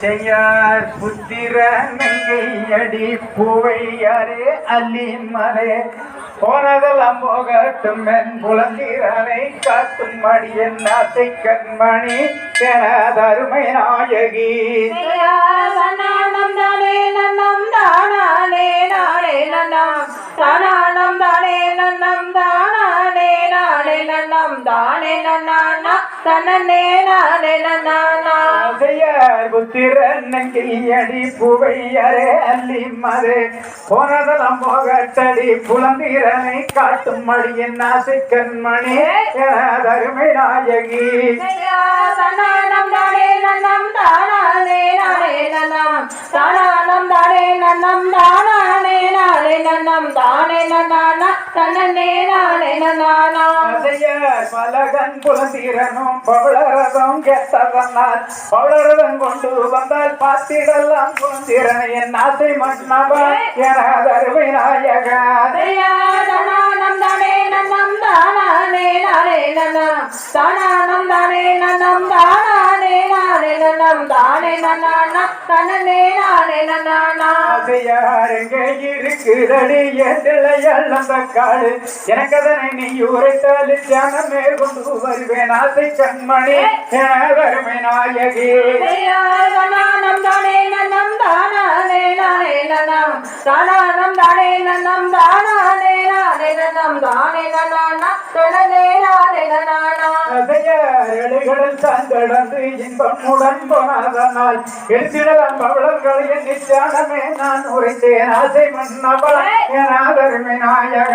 செய்யார் புத்திர நங்கையடி பூவையாரே அல்லி மலே போனதெல்லாம் போகட்டும் என் புலந்திரனை காட்டும் மணி என் ஆசை கண்மணி எனதருமை நாயகி. சனானம் தானே நன்னம் தானானே நானே நன்னம். நங்கையடி புவையரே அள்ளி மலே போனதெல்லாம் போகட்டடி புலந்திரனை காட்டும் மடியன் ஆசை கண்மணி எனதருமை நாயகி. சனானம் தானே நன்னம் தானானே நானே நன்னம். தானே நன்னம் தானானே நானே நன்னம் தானே தனனே நானே நன்னானா அதையார் பலகன் புலந்தீரனும் பவளரதம் கெட்டதனால் பவளரதம் கொண்டு வந்தால் பார்த்திடலாம் புலந்தீரனை. என் ஆசை மன்னவா எனது அருமை தானே நானா தனனே நானே நன்னானா அதையார் எங்கே இருக்குதடி எந்திளையாள் அந்த காடு. எனக்கு அதனை நீ உரைத்தாலு தியானமே கொண்டு வருவேன். ஆசை கண்மணி வறுமை அருமை நாயகி தனானம் தானே நன்னம் தானானே நானே நன்னம் தானானம் தானே நன்னம் தானானே நானே நன்னம் தானே நன்னானா தனனே நானே நன்னானா அதையாறுகளில் சார்ந்தடந்து இன்பமுடன் போனதனால் எடுத்திடலாம் பவளர்களை எண்ணி தியானமே நான் உரைத்தேன். ஆசை மன்னவள் எனாதருமை நாயக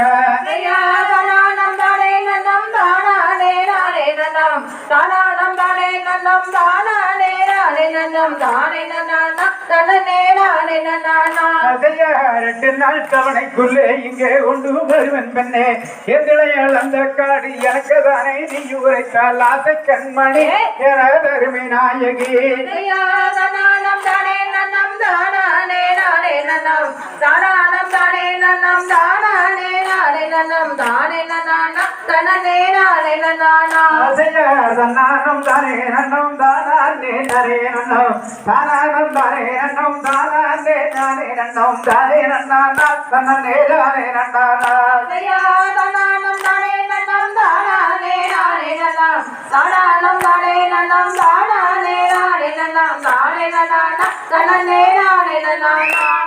தனானம் தானே நன்னம் தானானே நானே நன்னம் தானானம் தானே நன்னம் தானானே நானே நன்னம் தானே நானே அதையார் ரெண்டு நாள் தவணைக்குள்ளே இங்கே கொண்டு வருவன் பெண்ணே. எந்திளையால் அந்த காடு எனக்கு தானே நீ உரைத்தால் ஆசை கண்மணி எனதருமை நாயகி. தனானம் தானே நானே நானே நன்னம் தானே நன்னானா தனனே நானே நன்னானா நானும் தானே நன்னும் தானே நரே நன்னும் தானானம் தானே நன்னும் தானே நானே நன்னும் தானே நன்னானா தன்னே தானே நன்னானா தனானம் தானே நன்னம் தானானே நானே நன்னம் தானானம் தானே நன்னம் தானானே நானே நன்னம் தானே நன்னானா தனனே நானே நன்னானா